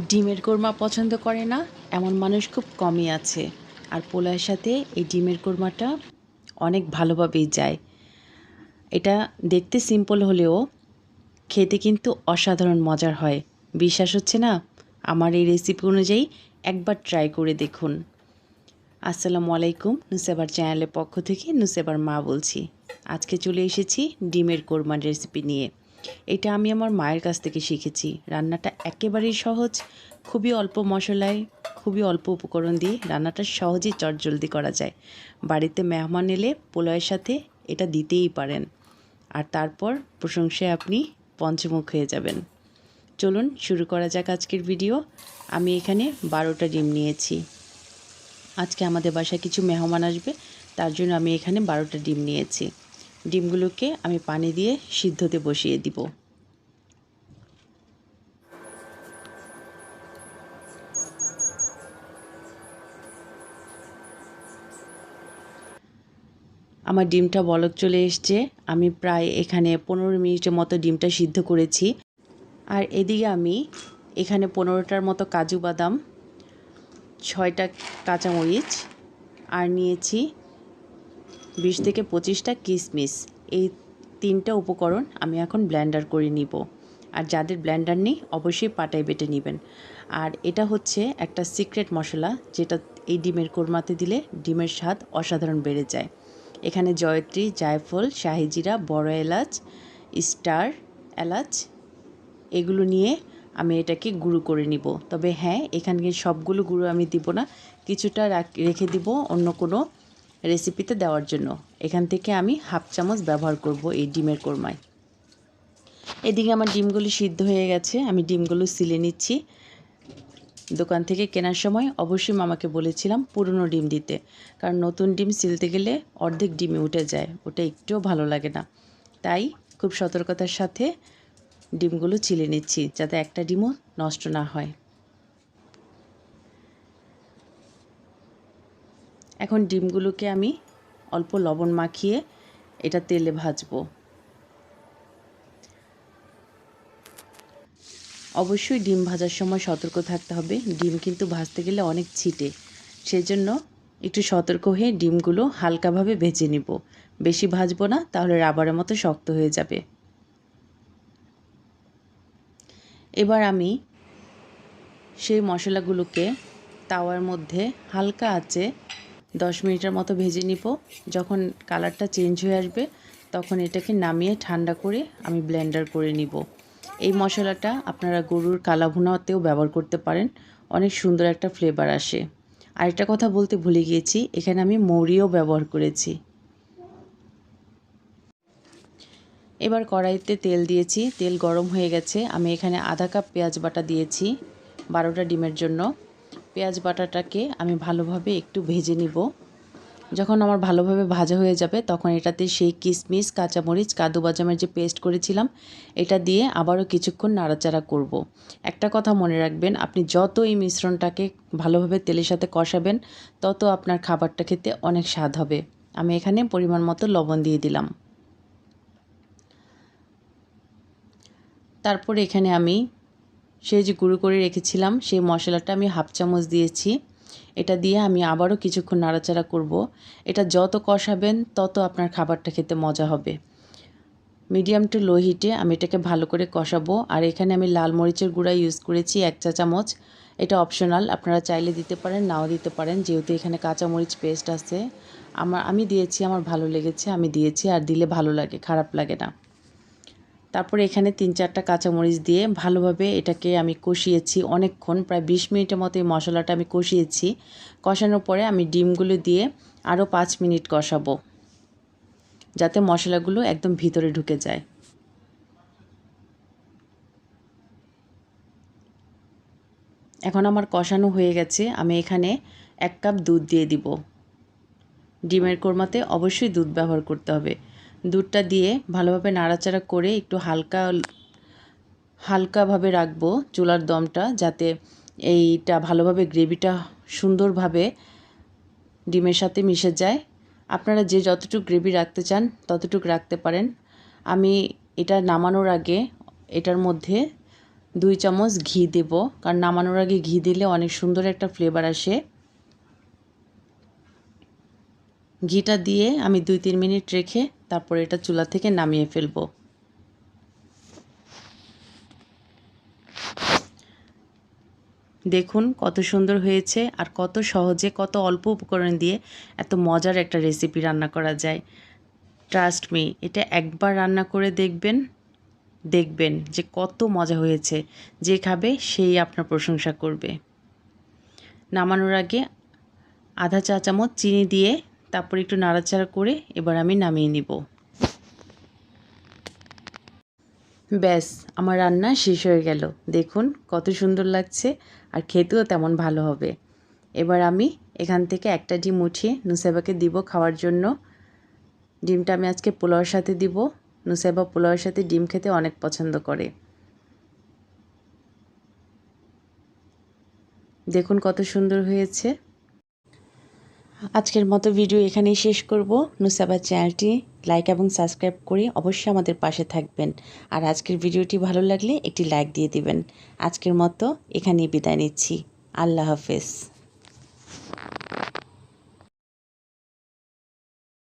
ডিমের কোরমা পছন্দ করে না, এমন মানুষ খুব কমই আছে। আর পোলাওয়ের সাথে এই ডিমের কোরমাটা অনেক ভালোভাবেই যায়। এটা দেখতে সিম্পল হলেও খেতে কিন্তু অসাধারণ মজার হয়। বিশ্বাস হচ্ছে না? আমার এই রেসিপি অনুযায়ী একবার ট্রাই করে দেখুন। আসসালামু আলাইকুম, নুসেবার চ্যানেলের পক্ষ থেকে নুসেবার মা বলছি। আজকে চলে এসেছি ডিমের কোরমার রেসিপি নিয়ে। এটা আমি আমার মায়ের কাছ থেকে শিখেছি। রান্নাটা একেবারেই সহজ, খুবই অল্প মশলায়, খুবই অল্প উপকরণ দিয়ে রান্নাটা সহজেই চটজলদি করা যায়। বাড়িতে মেহমান এলে পোলাওয়ের সাথে এটা দিতেই পারেন। আর তারপর প্রশংসায় আপনি পঞ্চমুখ হয়ে যাবেন। চলুন শুরু করা যাক আজকের ভিডিও। আমি এখানে বারোটা ডিম নিয়েছি। আজকে আমাদের বাসায় কিছু মেহমান আসবে, তার জন্য আমি এখানে বারোটা ডিম নিয়েছি। ডিমগুলোকে আমি পানি দিয়ে সিদ্ধতে বসিয়ে দিব। আমার ডিমটা বলক চলে এসছে। আমি প্রায় এখানে পনেরো মিনিটের মতো ডিমটা সিদ্ধ করেছি। আর এদিকে আমি এখানে পনেরোটার মতো কাজু বাদাম, ছয়টা কাঁচামরিচ, আর নিয়েছি বিশ থেকে পঁচিশটা কিশমিশ এই তিনটা উপকরণ আমি এখন ব্ল্যান্ডার করে নিব। আর যাদের ব্ল্যান্ডার নেই, অবশ্যই পাটায় বেটে নেবেন। আর এটা হচ্ছে একটা সিক্রেট মশলা, যেটা এই ডিমের কোরমাতে দিলে ডিমের স্বাদ অসাধারণ বেড়ে যায়। এখানে জয়ত্রী, জায়ফল শাহিজিরা বড় এলাচ, স্টার এলাচ, এগুলো নিয়ে আমি এটাকে গুঁড়ো করে নিব। তবে হ্যাঁ এখানে সবগুলো গুঁড়ো আমি দিব না, কিছুটা রেখে দিব অন্য কোনো রেসিপিতে দেওয়ার জন্য। এখান থেকে আমি হাফ চামচ ব্যবহার করব এই ডিমের কোরমায়। এদিকে আমার ডিমগুলো সিদ্ধ হয়ে গেছে। আমি ডিমগুলো সিলে নিচ্ছি। দোকান থেকে কেনার সময় অবশ্যই মামাকে বলেছিলাম পুরনো ডিম দিতে। কারণ নতুন ডিম সিলতে গেলে অর্ধেক ডিমে উঠে যায়। ওটা একটুও ভালো লাগে না। তাই খুব সতর্কতার সাথে ডিমগুলো চিলে নিচ্ছি যাতে একটা ডিমও নষ্ট না হয়। এখন ডিমগুলোকে আমি অল্প লবণ মাখিয়ে এটা তেলে ভাজবো। অবশ্যই ডিম ভাজার সময় সতর্ক থাকতে হবে। ডিম কিন্তু ভাজতে গেলে অনেক ছিটে। সেজন্য একটু সতর্ক হয়ে ডিমগুলো হালকাভাবে ভেজে নিব। বেশি ভাজবো না, তাহলে রাবারের মতো শক্ত হয়ে যাবে। এবার আমি সেই মশলাগুলোকে তাওয়ার মধ্যে হালকা আছে দশ মিনিটের মতো ভেজে নিব। যখন কালারটা চেঞ্জ হয়ে আসবে, তখন এটাকে নামিয়ে ঠান্ডা করে আমি ব্লেন্ডার করে নিব। এই মশলাটা আপনারা গরুর কালা ভুনাতেও ব্যবহার করতে পারেন। অনেক সুন্দর একটা ফ্লেভার আসে। আরেকটা কথা বলতে ভুলে গিয়েছি, এখানে আমি মৌরিও ব্যবহার করেছি। এবার কড়াইতে তেল দিয়েছি, তেল গরম হয়ে গেছে। আমি এখানে আধা কাপ পেঁয়াজ বাটা দিয়েছি, বারোটা ডিমের জন্য। পেঁয়াজ বাটাটাকে আমি ভালোভাবে একটু ভেজে নিব। যখন আমার ভালোভাবে ভাজা হয়ে যাবে, তখন এটাতে সেই কিশমিশ, কাঁচামরিচ কাদু বাজামের যে পেস্ট করেছিলাম, এটা দিয়ে আবারও কিছুক্ষণ নাড়াচাড়া করব। একটা কথা মনে রাখবেন, আপনি যত এই মিশ্রণটাকে ভালোভাবে তেলের সাথে কষাবেন, তত আপনার খাবারটা খেতে অনেক স্বাদ হবে। আমি এখানে পরিমাণ মতো লবণ দিয়ে দিলাম। তারপর এখানে আমি সেই যে গুঁড়ো করে রেখেছিলাম, সেই মশলাটা আমি হাফ চামচ দিয়েছি। এটা দিয়ে আমি আবারও কিছুক্ষণ নাড়াচাড়া করব। এটা যত কষাবেন, তত আপনার খাবারটা খেতে মজা হবে। মিডিয়াম টু লো হিটে আমি এটাকে ভালো করে কষাবো। আর এখানে আমি লাল মরিচের গুঁড়া ইউজ করেছি এক চা চামচ। এটা অপশনাল আপনারা চাইলে দিতে পারেন, নাও দিতে পারেন, যেহেতু এখানে কাঁচা মরিচ পেস্ট আছে। আমার, আমি দিয়েছি, আমার ভালো লেগেছে, আমি দিয়েছি, আর দিলে ভালো লাগে, খারাপ লাগে না। তারপরে এখানে তিন চারটা কাঁচামরিচ দিয়ে ভালোভাবে এটাকে আমি কষিয়েছি অনেকক্ষণ, প্রায় বিশ মিনিটের মতো এই মশলাটা আমি কষিয়েছি। কষানোর পরে আমি ডিমগুলো দিয়ে আরও পাঁচ মিনিট কষাবো, যাতে মশলাগুলো একদম ভিতরে ঢুকে যায়। এখন আমার কষানো হয়ে গেছে, আমি এখানে এক কাপ দুধ দিয়ে দিব। ডিমের কোরমাতে অবশ্যই দুধ ব্যবহার করতে হবে। দুধটা দিয়ে ভালোভাবে নাড়াচাড়া করে একটু হালকা হালকাভাবে রাখব চুলার দমটা যাতে এইটা ভালোভাবে গ্রেভিটা সুন্দরভাবে ডিমের সাথে মিশে যায়। আপনারা যে যতটুকু গ্রেভি রাখতে চান ততটুকু রাখতে পারেন। আমি এটা নামানোর আগে এটার মধ্যে দুই চামচ ঘি দেব, কারণ নামানোর আগে ঘি দিলে অনেক সুন্দর একটা ফ্লেভার আসে। ঘিটা দিয়ে আমি দুই তিন মিনিট রেখে তারপর এটা চুলা থেকে নামিয়ে ফেলব। দেখুন কত সুন্দর হয়েছে আর কত সহজে, কত অল্প উপকরণ দিয়ে এত মজার একটা রেসিপি রান্না করা যায়। ট্রাস্ট মি এটা একবার রান্না করে দেখবেন দেখবেন যে কত মজা হয়েছে, যে খাবে সেই আপনার প্রশংসা করবে। নামানোর আগে আধা চা চামচ চিনি দিয়ে তারপর একটু নাড়াচাড়া করে এবার আমি নামিয়ে নিব। ব্যাস, আমার রান্না শেষ হয়ে গেল। দেখুন কত সুন্দর লাগছে আর খেতেও তেমন ভালো হবে। এবার আমি এখান থেকে একটা ডিম উঠিয়ে নুসেবাকে দিব খাওয়ার জন্য। ডিমটা আমি আজকে পোলাওয়ের সাথে দিব। নুসেবা পোলাওয়ের সাথে ডিম খেতে অনেক পছন্দ করে। দেখুন কত সুন্দর হয়েছে। আজকের মতো ভিডিও এখানেই শেষ করব। নুসাবা চ্যানেলটি লাইক এবং সাবস্ক্রাইব করে অবশ্যই আমাদের পাশে থাকবেন। আর আজকের ভিডিওটি ভালো লাগলে একটি লাইক দিয়ে দিবেন। আজকের মতো এখানেই বিদায় নিচ্ছি। আল্লাহ হাফেজ।